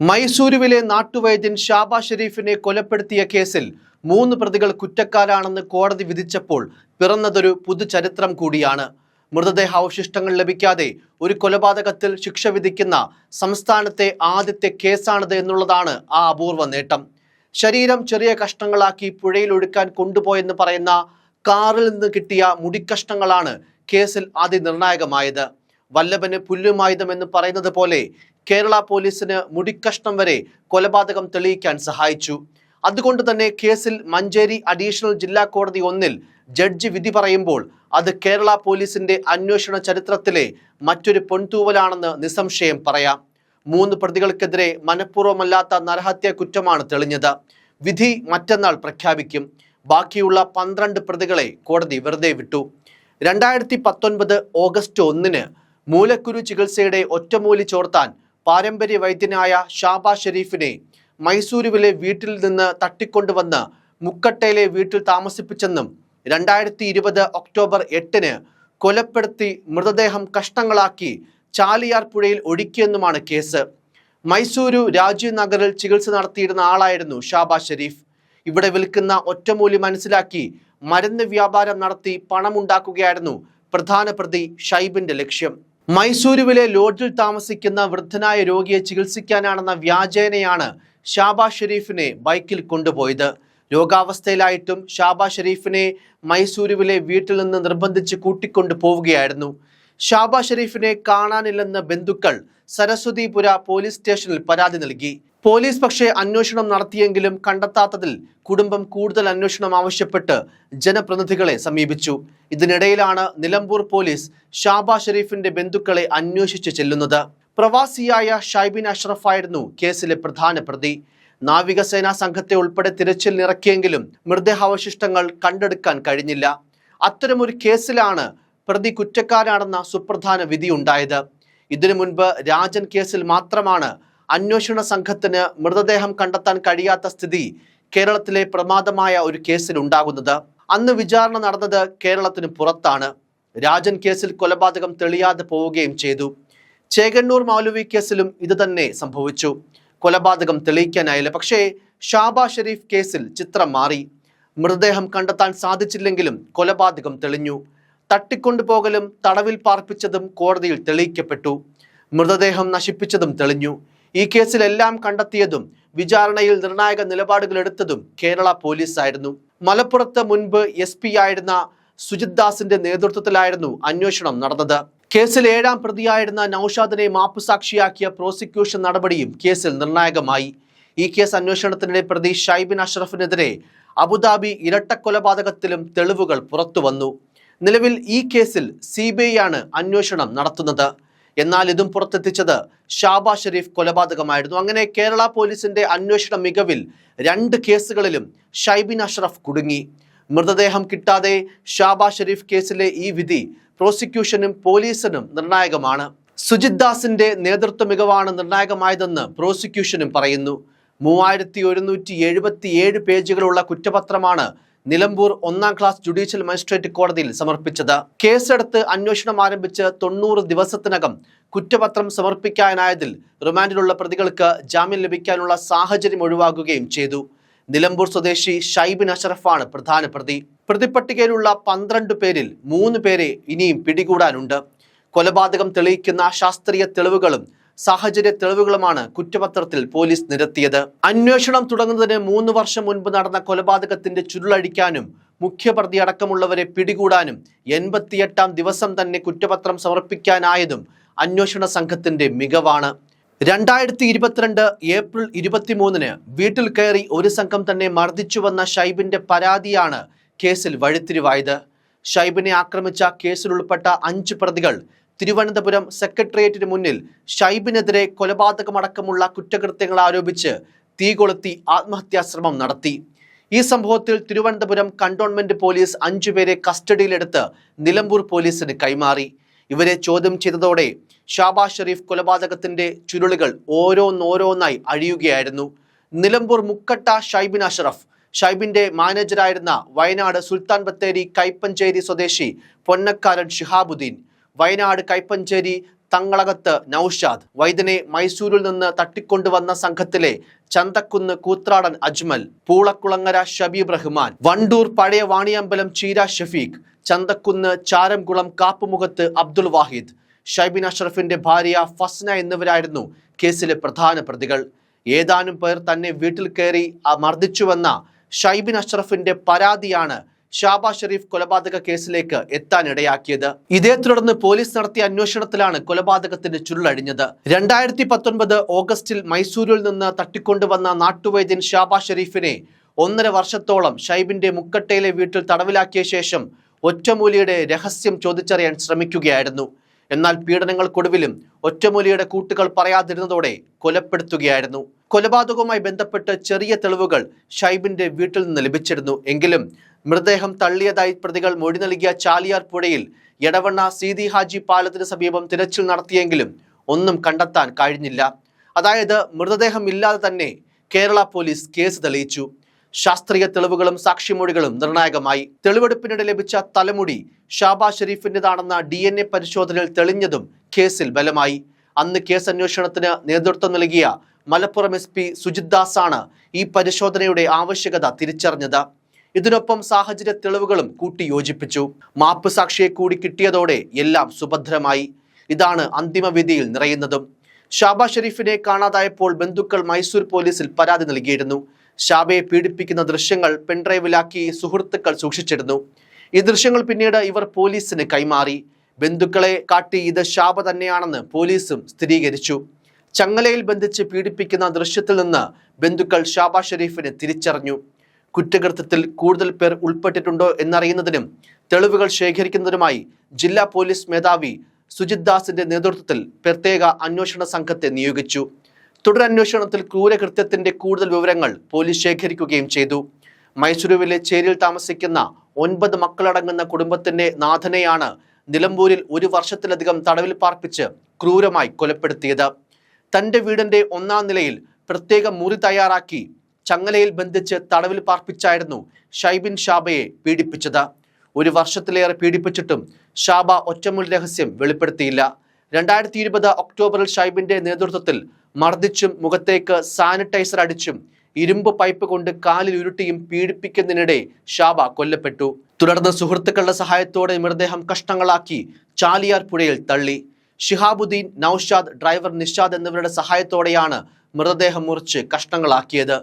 മൈസൂരുവിലെ നാട്ടുവൈദ്യൻ ഷാബാ ഷെരീഫിനെ കൊലപ്പെടുത്തിയ കേസിൽ മൂന്ന് പ്രതികൾ കുറ്റക്കാരാണെന്ന് കോടതി വിധിച്ചപ്പോൾ പിറന്നതൊരു പുതുചരിത്രം കൂടിയാണ്. മൃതദേഹാവശിഷ്ടങ്ങൾ ലഭിക്കാതെ ഒരു കൊലപാതകത്തിൽ ശിക്ഷ വിധിക്കുന്ന സംസ്ഥാനത്തെ ആദ്യത്തെ കേസാണിത് എന്നുള്ളതാണ് ആ അപൂർവ നേട്ടം. ശരീരം ചെറിയ കഷ്ണങ്ങളാക്കി പുഴയിൽ ഒഴുക്കാൻ കൊണ്ടുപോയെന്ന് പറയുന്ന കാറിൽ നിന്ന് കിട്ടിയ മുടിക്കഷ്ണങ്ങളാണ് കേസിൽ അതിനിർണായകമായത്. വല്ലഭന് പുല്ലുമായുധം എന്ന് പറയുന്നത് പോലെ കേരള പോലീസിന് മുടിക്കഷ്ണം വരെ കൊലപാതകം തെളിയിക്കാൻ സഹായിച്ചു. അതുകൊണ്ട് തന്നെ കേസിൽ മഞ്ചേരി അഡീഷണൽ ജില്ലാ കോടതി ഒന്നിൽ ജഡ്ജി വിധി പറയുമ്പോൾ അത് കേരള പോലീസിന്റെ അന്വേഷണ ചരിത്രത്തിലെ മറ്റൊരു പൊൻതൂവലാണെന്ന് നിസ്സംശയം പറയാം. മൂന്ന് പ്രതികൾക്കെതിരെ മനഃപൂർവമല്ലാത്ത നരഹത്യ കുറ്റമാണ് തെളിഞ്ഞത്. വിധി മറ്റന്നാൾ പ്രഖ്യാപിക്കും. ബാക്കിയുള്ള പന്ത്രണ്ട് പ്രതികളെ കോടതി വെറുതെ വിട്ടു. രണ്ടായിരത്തി പത്തൊൻപത് ഓഗസ്റ്റ് ഒന്നിന് മൂലക്കുരു ചികിത്സയുടെ ഒറ്റമൂലി ചോർത്താൻ പാരമ്പര്യ വൈദ്യനായ ഷാബാ ഷെരീഫിനെ മൈസൂരുവിലെ വീട്ടിൽ നിന്ന് തട്ടിക്കൊണ്ടുവന്ന് മുക്കട്ടയിലെ വീട്ടിൽ താമസിപ്പിച്ചെന്നും രണ്ടായിരത്തി ഇരുപത് ഒക്ടോബർ എട്ടിന് കൊലപ്പെടുത്തി മൃതദേഹം കഷ്ണങ്ങളാക്കി ചാലിയാർ പുഴയിൽ ഒഴുക്കിയെന്നുമാണ് കേസ്. മൈസൂരു രാജീവ് നഗറിൽ ചികിത്സ നടത്തിയിരുന്ന ആളായിരുന്നു ഷാബാ ഷെരീഫ്. ഇവിടെ വിൽക്കുന്ന ഒറ്റമൂലി മനസ്സിലാക്കി മരുന്ന് വ്യാപാരം നടത്തി പണമുണ്ടാക്കുകയായിരുന്നു പ്രധാന പ്രതി ഷൈബിന്റെ ലക്ഷ്യം. മൈസൂരുവിലെ ലോഡ്ജിൽ താമസിക്കുന്ന വൃദ്ധനായ രോഗിയെ ചികിത്സിക്കാനാണെന്ന വ്യാജേനയാണ് ഷാബാ ഷെരീഫിനെ ബൈക്കിൽ കൊണ്ടുപോയത്. രോഗാവസ്ഥയിലായിട്ടും ഷാബാ ഷെരീഫിനെ മൈസൂരുവിലെ വീട്ടിൽ നിന്ന് നിർബന്ധിച്ച് കൂട്ടിക്കൊണ്ടു പോവുകയായിരുന്നു ഷാബ ഷെരീഫിനെ കാണാനില്ലെന്ന് ബന്ധുക്കൾ സരസ്വതിപുര പോലീസ് സ്റ്റേഷനിൽ പരാതി നൽകി. പോലീസ് പക്ഷേ അന്വേഷണം നടത്തിയെങ്കിലും കണ്ടെത്താത്തതിൽ കുടുംബം കൂടുതൽ അന്വേഷണം ആവശ്യപ്പെട്ട് ജനപ്രതിനിധികളെ സമീപിച്ചു. ഇതിനിടയിലാണ് നിലമ്പൂർ പോലീസ് ഷാബാ ഷെരീഫിന്റെ ബന്ധുക്കളെ അന്വേഷിച്ച് ചെല്ലുന്നത്. പ്രവാസിയായ ഷൈബിൻ അഷ്റഫായിരുന്നു കേസിലെ പ്രധാന പ്രതി. നാവികസേനാ സംഘത്തെ ഉൾപ്പെടെ തിരച്ചിൽ നിറക്കിയെങ്കിലും മൃതദേഹാവശിഷ്ടങ്ങൾ കണ്ടെടുക്കാൻ കഴിഞ്ഞില്ല. അത്തരമൊരു കേസിലാണ് പ്രതി കുറ്റക്കാരാണെന്ന സുപ്രധാന വിധി ഉണ്ടായത്. ഇതിനു മുൻപ് രാജൻ കേസിൽ മാത്രമാണ് അന്വേഷണ സംഘത്തിന് മൃതദേഹം കണ്ടെത്താൻ കഴിയാത്ത സ്ഥിതി കേരളത്തിലെ പ്രമാദമായ ഒരു കേസിൽ ഉണ്ടാകുന്നത്. അന്ന് വിചാരണ നടന്നത് കേരളത്തിന് പുറത്താണ്. രാജൻ കേസിൽ കൊലപാതകം തെളിയാതെ പോവുകയും ചെയ്തു. ചേകണ്ണൂർ മൗലവി കേസിലും ഇതുതന്നെ സംഭവിച്ചു. കൊലപാതകം തെളിയിക്കാനായില്ല. പക്ഷേ ഷാബാ ഷെരീഫ് കേസിൽ ചിത്രം മാറി. മൃതദേഹം കണ്ടെത്താൻ സാധിച്ചില്ലെങ്കിലും കൊലപാതകം തെളിഞ്ഞു. തട്ടിക്കൊണ്ടുപോകലും തടവിൽ പാർപ്പിച്ചതും കോടതിയിൽ തെളിയിക്കപ്പെട്ടു. മൃതദേഹം നശിപ്പിച്ചതും തെളിഞ്ഞു. ഈ കേസിലെല്ലാം കണ്ടെത്തിയതും വിചാരണയിൽ നിർണായക നിലപാടുകൾ എടുത്തതും കേരള പോലീസായിരുന്നു. മലപ്പുറത്ത് മുൻപ് എസ് പി ആയിരുന്ന സുജിത് ദാസിന്റെ നേതൃത്വത്തിലായിരുന്നു അന്വേഷണം നടന്നത്. കേസിൽ ഏഴാം പ്രതിയായിരുന്ന നൌഷാദിനെ മാപ്പുസാക്ഷിയാക്കിയ പ്രോസിക്യൂഷൻ നടപടിയും കേസിൽ നിർണായകമായി. ഈ കേസ് അന്വേഷണത്തിനിടെ പ്രതി ഷൈബിൻ അഷ്റഫിനെതിരെ അബുദാബി ഇരട്ടക്കൊലപാതകത്തിലും തെളിവുകൾ പുറത്തുവന്നു. നിലവിൽ ഈ കേസിൽ സി ആണ് അന്വേഷണം നടത്തുന്നത്. എന്നാൽ ഇതും പുറത്തെത്തിച്ചത് ഷാബാ ഷെരീഫ് കൊലപാതകമായിരുന്നു. അങ്ങനെ കേരള പോലീസിന്റെ അന്വേഷണ മികവിൽ രണ്ട് കേസുകളിലും ഷൈബിൻ അഷ്റഫ് കുടുങ്ങി. മൃതദേഹം കിട്ടാതെ ഷാബാ ഷെരീഫ് കേസിലെ ഈ വിധി പ്രോസിക്യൂഷനും പോലീസിനും നിർണായകമാണ്. സുജിത് ദാസിന്റെ നേതൃത്വ മികവാണ് നിർണായകമായതെന്ന് പ്രോസിക്യൂഷനും പറയുന്നു. മൂവായിരത്തി ഒരുന്നൂറ്റി എഴുപത്തി ഏഴ് പേജുകളുള്ള കുറ്റപത്രമാണ് നിലമ്പൂർ ഒന്നാം ക്ലാസ് ജുഡീഷ്യൽ മജിസ്ട്രേറ്റ് കോടതിയിൽ സമർപ്പിച്ചത്. കേസെടുത്ത് അന്വേഷണം ആരംഭിച്ച് തൊണ്ണൂറ് ദിവസത്തിനകം കുറ്റപത്രം സമർപ്പിക്കാനായതിൽ റിമാൻഡിലുള്ള പ്രതികൾക്ക് ജാമ്യം ലഭിക്കാനുള്ള സാഹചര്യം ഒഴിവാക്കുകയും ചെയ്തു. നിലമ്പൂർ സ്വദേശി ഷൈബിൻ അഷറഫാണ് പ്രധാന പ്രതി. പ്രതിപ്പട്ടികയിലുള്ള പന്ത്രണ്ട് പേരിൽ മൂന്ന് പേരെ ഇനിയും പിടികൂടാനുണ്ട്. കൊലപാതകം തെളിയിക്കുന്ന ശാസ്ത്രീയ തെളിവുകളും സാഹചര്യ തെളിവുകളുമാണ് കുറ്റപത്രത്തിൽ പോലീസ് നിരത്തിയത്. അന്വേഷണം തുടങ്ങുന്നതിന് മൂന്ന് വർഷം മുൻപ് നടന്ന കൊലപാതകത്തിന്റെ ചുരുളഴിക്കാനും മുഖ്യപ്രതി അടക്കമുള്ളവരെ പിടികൂടാനും എൺപത്തിയെട്ടാം ദിവസം തന്നെ കുറ്റപത്രം സമർപ്പിക്കാനായതും അന്വേഷണ സംഘത്തിന്റെ മികവാണ്. രണ്ടായിരത്തി ഇരുപത്തിരണ്ട് ഏപ്രിൽ ഇരുപത്തിമൂന്നിന് വീട്ടിൽ കയറി ഒരു സംഘം തന്നെ മർദ്ദിച്ചുവന്ന ഷൈബിന്റെ പരാതിയാണ് കേസിൽ വഴിത്തിരിവായത്. ഷൈബിനെ ആക്രമിച്ച കേസിലുൾപ്പെട്ട അഞ്ച് പ്രതികൾ തിരുവനന്തപുരം സെക്രട്ടേറിയറ്റിന് മുന്നിൽ ഷൈബിനെതിരെ കൊലപാതകമടക്കമുള്ള കുറ്റകൃത്യങ്ങൾ ആരോപിച്ച് തീ കൊളുത്തി ആത്മഹത്യാശ്രമം നടത്തി. ഈ സംഭവത്തിൽ തിരുവനന്തപുരം കണ്ടോൺമെന്റ് പോലീസ് അഞ്ചുപേരെ കസ്റ്റഡിയിലെടുത്ത് നിലമ്പൂർ പോലീസിന് കൈമാറി. ഇവരെ ചോദ്യം ചെയ്തതോടെ ഷാബാസ് ഷെരീഫ് കൊലപാതകത്തിന്റെ ചുരുളുകൾ ഓരോന്നോരോന്നായി അഴിയുകയായിരുന്നു. നിലമ്പൂർ മുക്കട്ട ഷൈബിൻ അഷറഫ് ഷൈബിന്റെ മാനേജരായിരുന്ന വയനാട് സുൽത്താൻ ബത്തേരി കൈപ്പഞ്ചേരി സ്വദേശി പൊന്നക്കാരൻ ഷിഹാബുദ്ദീൻ വയനാട് കൈപ്പഞ്ചേരി തങ്ങളകത്ത് നൌഷാദ്. വൈദനെ മൈസൂരിൽ നിന്ന് തട്ടിക്കൊണ്ടുവന്ന സംഘത്തിലെ ചന്തക്കുന്ന് കൂത്രാടൻ അജ്മൽ പൂളക്കുളങ്ങര ഷബീബ് റഹ്മാൻ വണ്ടൂർ പഴയ വാണിയമ്പലം ചീര ഷഫീഖ് ചന്തക്കുന്ന് ചാരംകുളം കാപ്പുമുഖത്ത് അബ്ദുൾ വാഹിദ് ഷൈബിൻ അഷ്റഫിന്റെ ഭാര്യ ഫസ്ന എന്നിവരായിരുന്നു കേസിലെ പ്രധാന പ്രതികൾ. ഏതാനും പേർ തന്നെ വീട്ടിൽ കയറി മർദ്ദിച്ചുവെന്ന ഷൈബിൻ അഷ്റഫിന്റെ പരാതിയാണ് ഷാബാ ഷെരീഫ് കൊലപാതക കേസിലേക്ക് എത്താനിടയാക്കിയത്. ഇതേ തുടർന്ന് പോലീസ് നടത്തിയ അന്വേഷണത്തിലാണ് കൊലപാതകത്തിന്റെ ചുരുളഴിഞ്ഞത്. രണ്ടായിരത്തി പത്തൊൻപത് ഓഗസ്റ്റിൽ മൈസൂരിൽ നിന്ന് തട്ടിക്കൊണ്ടുവന്ന നാട്ടുവൈദ്യൻ ഷാബാ ഷെരീഫിനെ ഒന്നര വർഷത്തോളം ഷൈബിന്റെ മുക്കട്ടയിലെ വീട്ടിൽ തടവിലാക്കിയ ശേഷം ഒറ്റമൂലിയുടെ രഹസ്യം ചോദിച്ചറിയാൻ ശ്രമിക്കുകയായിരുന്നു. എന്നാൽ പീഡനങ്ങൾക്കൊടുവിലും ഒറ്റമൂലിയുടെ കൂട്ടുകൾ പറയാതിരുന്നതോടെ കൊലപ്പെടുത്തുകയായിരുന്നു. കൊലപാതകവുമായി ബന്ധപ്പെട്ട് ചെറിയ തെളിവുകൾ ഷൈബിന്റെ വീട്ടിൽ നിന്ന് ലഭിച്ചിരുന്നു. എങ്കിലും മൃതദേഹം തള്ളിയതായി പ്രതികൾ മൊഴി നൽകിയ ചാലിയാർ പുഴയിൽ എടവണ്ണ സീതി ഹാജി പാലത്തിന് സമീപം തിരച്ചിൽ നടത്തിയെങ്കിലും ഒന്നും കണ്ടെത്താൻ കഴിഞ്ഞില്ല. അതായത് മൃതദേഹം ഇല്ലാതെ തന്നെ കേരള പോലീസ് കേസ് തെളിയിച്ചു. ശാസ്ത്രീയ തെളിവുകളും സാക്ഷിമൊഴികളും നിർണായകമായി. തെളിവെടുപ്പിനിടെ ലഭിച്ച തലമുടി ഷാബാ ഷെരീഫിന്റെതാണെന്ന ഡി എൻ എ പരിശോധനയിൽ തെളിഞ്ഞതും കേസിൽ ബലമായി. അന്ന് കേസ് അന്വേഷണത്തിന് നേതൃത്വം നൽകിയ മലപ്പുറം എസ് പി സുജിത് ദാസ് ആണ് ഈ പരിശോധനയുടെ ആവശ്യകത തിരിച്ചറിഞ്ഞത്. ഇതിനൊപ്പം സാഹചര്യ തെളിവുകളും കൂട്ടി യോജിപ്പിച്ചു. മാപ്പ് സാക്ഷിയെ കൂടി കിട്ടിയതോടെ എല്ലാം സുഭദ്രമായി. ഇതാണ് അന്തിമ വിധിയിൽ നിറയുന്നതും. ഷാബാ ഷെരീഫിനെ കാണാതായപ്പോൾ ബന്ധുക്കൾ മൈസൂർ പോലീസിൽ പരാതി നൽകിയിരുന്നു. ഷാബയെ പീഡിപ്പിക്കുന്ന ദൃശ്യങ്ങൾ പെൺഡ്രൈവിലാക്കി സുഹൃത്തുക്കൾ സൂക്ഷിച്ചിരുന്നു. ഈ ദൃശ്യങ്ങൾ പിന്നീട് ഇവർ പോലീസിന് കൈമാറി. ബന്ധുക്കളെ കാട്ടി ഇത് ഷാബ തന്നെയാണെന്ന് പോലീസും സ്ഥിരീകരിച്ചു. ചങ്ങലയിൽ ബന്ധിച്ച് പീഡിപ്പിക്കുന്ന ദൃശ്യത്തിൽ നിന്ന് ബന്ധുക്കൾ ഷാബ ഷെരീഫിനെ തിരിച്ചറിഞ്ഞു. കുറ്റകൃത്യത്തിൽ കൂടുതൽ പേർ ഉൾപ്പെട്ടിട്ടുണ്ടോ എന്നറിയുന്നതിനും തെളിവുകൾ ശേഖരിക്കുന്നതിനുമായി ജില്ലാ പോലീസ് മേധാവി സുജിത് ദാസിന്റെ നേതൃത്വത്തിൽ പ്രത്യേക അന്വേഷണ സംഘത്തെ നിയോഗിച്ചു. തുടരന്വേഷണത്തിൽ ക്രൂരകൃത്യത്തിന്റെ കൂടുതൽ വിവരങ്ങൾ പോലീസ് ശേഖരിക്കുകയും ചെയ്തു. മൈസൂരുവിലെ ചേരിയിൽ താമസിക്കുന്ന ഒൻപത് മക്കളടങ്ങുന്ന കുടുംബത്തിന്റെ നാഥനെയാണ് നിലമ്പൂരിൽ ഒരു വർഷത്തിലധികം തടവിൽ പാർപ്പിച്ച് ക്രൂരമായി കൊലപ്പെടുത്തിയത്. തന്റെ വീടിന്റെ ഒന്നാം നിലയിൽ പ്രത്യേക മുറി തയ്യാറാക്കി ചങ്ങലയിൽ ബന്ധിച്ച് തടവിൽ പാർപ്പിച്ചായിരുന്നു ഷൈബിൻ ഷാബയെ പീഡിപ്പിച്ചത്. ഒരു വർഷത്തിലേറെ പീഡിപ്പിച്ചിട്ടും ഷാബ ഒറ്റമൂൽ രഹസ്യം വെളിപ്പെടുത്തിയില്ല. രണ്ടായിരത്തി ഇരുപത് ഒക്ടോബറിൽ ഷൈബിന്റെ നേതൃത്വത്തിൽ മർദ്ദിച്ചും മുഖത്തേക്ക് സാനിറ്റൈസർ അടിച്ചും ഇരുമ്പ് പൈപ്പ് കൊണ്ട് കാലിൽ ഉരുട്ടിയും പീഡിപ്പിക്കുന്നതിനിടെ ഷാബ കൊല്ലപ്പെട്ടു. തുടർന്ന് സുഹൃത്തുക്കളുടെ സഹായത്തോടെ മൃതദേഹം കഷ്ണങ്ങളാക്കി ചാലിയാർ പുഴയിൽ തള്ളി. ഷിഹാബുദ്ദീൻ നൌഷാദ് ഡ്രൈവർ നിഷാദ് എന്നിവരുടെ സഹായത്തോടെയാണ് മൃതദേഹം മുറിച്ച് കഷ്ണങ്ങളാക്കിയത്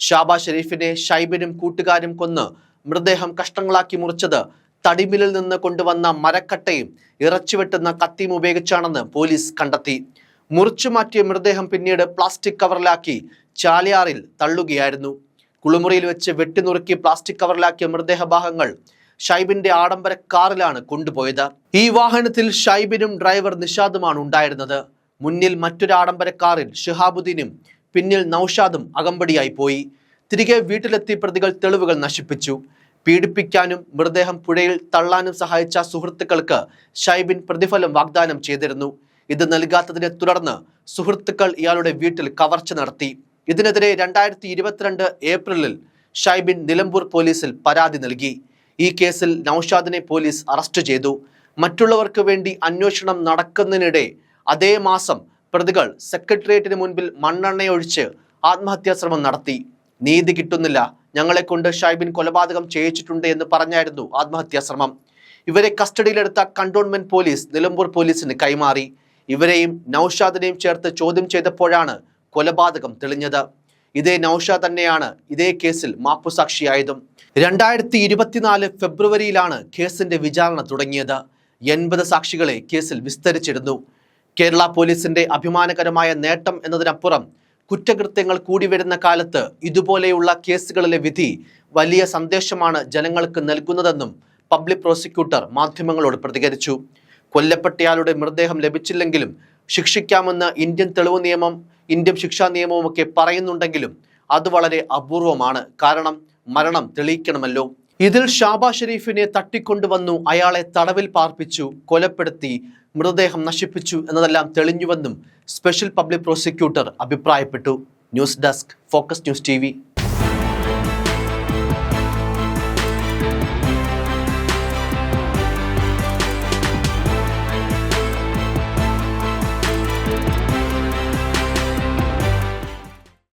ഷാബ ഷെരീഫിനെ ഷൈബിനും കൂട്ടുകാരും കൊന്ന് മൃതദേഹം കഷ്ണങ്ങളാക്കി മുറിച്ചത് തടിമിലിൽ നിന്ന് കൊണ്ടുവന്ന മരക്കട്ടയും ഇറച്ചിവെട്ടുന്ന കത്തിയും ഉപയോഗിച്ചാണെന്ന് പോലീസ് കണ്ടെത്തി. മുറിച്ചു മാറ്റിയ മൃതദേഹം പിന്നീട് പ്ലാസ്റ്റിക് കവറിലാക്കി ചാലിയാറിൽ തള്ളുകയായിരുന്നു. കുളിമുറിയിൽ വെച്ച് വെട്ടിനുറുക്കി പ്ലാസ്റ്റിക് കവറിലാക്കിയ മൃതദേഹഭാഗങ്ങൾ ഷൈബിന്റെ ആഡംബര കാറിലാണ് കൊണ്ടുപോയത്. ഈ വാഹനത്തിൽ ഷൈബിനും ഡ്രൈവർ നിഷാദുമാണ് ഉണ്ടായിരുന്നത്. മുന്നിൽ മറ്റൊരു ആഡംബര കാറിൽ ഷിഹാബുദ്ദീനും പിന്നിൽ നൌഷാദും അകമ്പടിയായി പോയി. തിരികെ വീട്ടിലെത്തി പ്രതികൾ തെളിവുകൾ നശിപ്പിച്ചു. പീഡിപ്പിക്കാനും മൃതദേഹം പുഴയിൽ തള്ളാനും സഹായിച്ച സുഹൃത്തുക്കൾക്ക് ഷൈബിൻ പ്രതിഫലം വാഗ്ദാനം ചെയ്തിരുന്നു. ഇത് നൽകാത്തതിനെ തുടർന്ന് സുഹൃത്തുക്കൾ ഇയാളുടെ വീട്ടിൽ കവർച്ച നടത്തി. ഇതിനെതിരെ രണ്ടായിരത്തി ഇരുപത്തിരണ്ട് ഏപ്രിലിൽ ഷൈബിൻ നിലമ്പൂർ പോലീസിൽ പരാതി നൽകി. ഈ കേസിൽ നൌഷാദിനെ പോലീസ് അറസ്റ്റ് ചെയ്തു. മറ്റുള്ളവർക്ക് വേണ്ടി അന്വേഷണം നടക്കുന്നതിനിടെ അതേ മാസം പ്രതികൾ സെക്രട്ടേറിയറ്റിന് മുൻപിൽ മണ്ണെണ്ണയൊഴിച്ച് ആത്മഹത്യാ ശ്രമം നടത്തി. നീതി കിട്ടുന്നില്ല. ഞങ്ങളെക്കൊണ്ട് ഷൈബിൻ കൊലപാതകം ചെയ്യിച്ചിട്ടുണ്ട് എന്ന് പറഞ്ഞായിരുന്നു ആത്മഹത്യാ ശ്രമം ഇവരെ കസ്റ്റഡിയിലെടുത്ത കണ്ടോൺമെന്റ് പോലീസ് നിലമ്പൂർ പോലീസിന് കൈമാറി. ഇവരെയും നൌഷാദിനെയും ചേർത്ത് ചോദ്യം ചെയ്തപ്പോഴാണ് കൊലപാതകം തെളിഞ്ഞത്. ഇതേ നൌഷാദ് തന്നെയാണ് ഇതേ കേസിൽ മാപ്പുസാക്ഷിയായതും. രണ്ടായിരത്തി ഇരുപത്തിനാല് ഫെബ്രുവരിയിലാണ് കേസിന്റെ വിചാരണ തുടങ്ങിയത്. എൺപത് സാക്ഷികളെ കേസിൽ വിസ്തരിച്ചിരുന്നു. കേരള പോലീസിന്റെ അഭിമാനകരമായ നേട്ടം എന്നതിനപ്പുറം കുറ്റകൃത്യങ്ങൾ കൂടി വരുന്ന കാലത്ത് ഇതുപോലെയുള്ള കേസുകളിലെ വിധി വലിയ സന്ദേശമാണ് ജനങ്ങൾക്ക് നൽകുന്നതെന്നും പബ്ലിക് പ്രോസിക്യൂട്ടർ മാധ്യമങ്ങളോട് പ്രതികരിച്ചു. കൊല്ലപ്പെട്ടയാളുടെ മൃതദേഹം ലഭിച്ചില്ലെങ്കിലും ശിക്ഷിക്കാമെന്ന് ഇന്ത്യൻ തെളിവ് നിയമം ഇന്ത്യൻ ശിക്ഷാ നിയമവും ഒക്കെ പറയുന്നുണ്ടെങ്കിലും അത് വളരെ അപൂർവമാണ്. കാരണം മരണം തെളിയിക്കണമല്ലോ. ഇതിൽ ഷാബാ ഷെരീഫിനെ തട്ടിക്കൊണ്ടുവന്നു അയാളെ തടവിൽ പാർപ്പിച്ചു കൊലപ്പെടുത്തി മൃതദേഹം നശിപ്പിച്ചു എന്നതെല്ലാം തെളിഞ്ഞുവെന്നും സ്പെഷ്യൽ പബ്ലിക് പ്രോസിക്യൂട്ടർ അഭിപ്രായപ്പെട്ടു. News desk focus news T